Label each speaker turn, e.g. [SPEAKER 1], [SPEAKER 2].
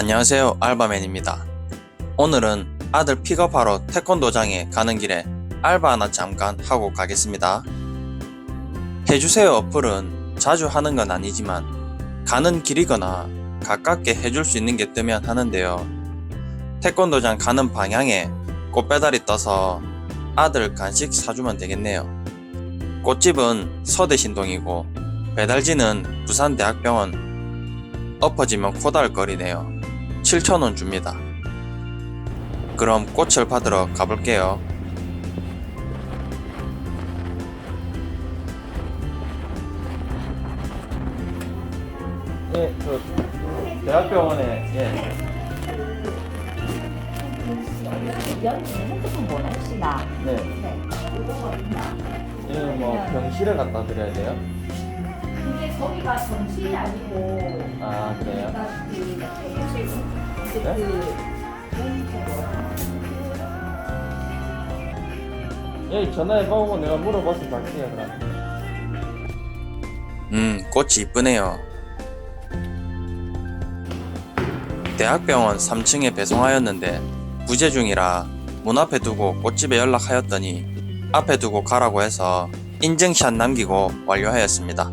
[SPEAKER 1] 안녕하세요 알바맨입니다. 오늘은 아들 픽업하러 태권도장에 가는 길에 알바 하나 잠깐 하고 가겠습니다. 해주세요 어플은. 자주 하는 건 아니지만 가는 길이거나 가깝게 해줄 수 있는 게 뜨면 하는데요. 태권도장 가는 방향에 꽃배달이 떠서 아들 간식 사주면 되겠네요. 꽃집은 서대신동이고 배달지는 부산대학병원. 엎어지면 코달거리네요 7,000원 줍니다. 그럼 꽃을 받으러 가볼게요. 예, 저 대학병원에 예,
[SPEAKER 2] 여기 핸드폰 번호 혹시 나
[SPEAKER 1] 네,
[SPEAKER 2] 네.
[SPEAKER 1] 이거 뭐 병실에 갖다 드려야 돼요?
[SPEAKER 2] 근데 거기가 정실이 아니고
[SPEAKER 1] 아 그래요?
[SPEAKER 2] 그그
[SPEAKER 1] 네? 예, 전화해보고 내가 물어봐서 갈게요 그럼. 음, 꽃이 이쁘네요. 대학병원 3층에 배송하였는데 부재 중이라 문 앞에 두고 꽃집에 연락하였더니 앞에 두고 가라고 해서 인증샷 남기고 완료하였습니다.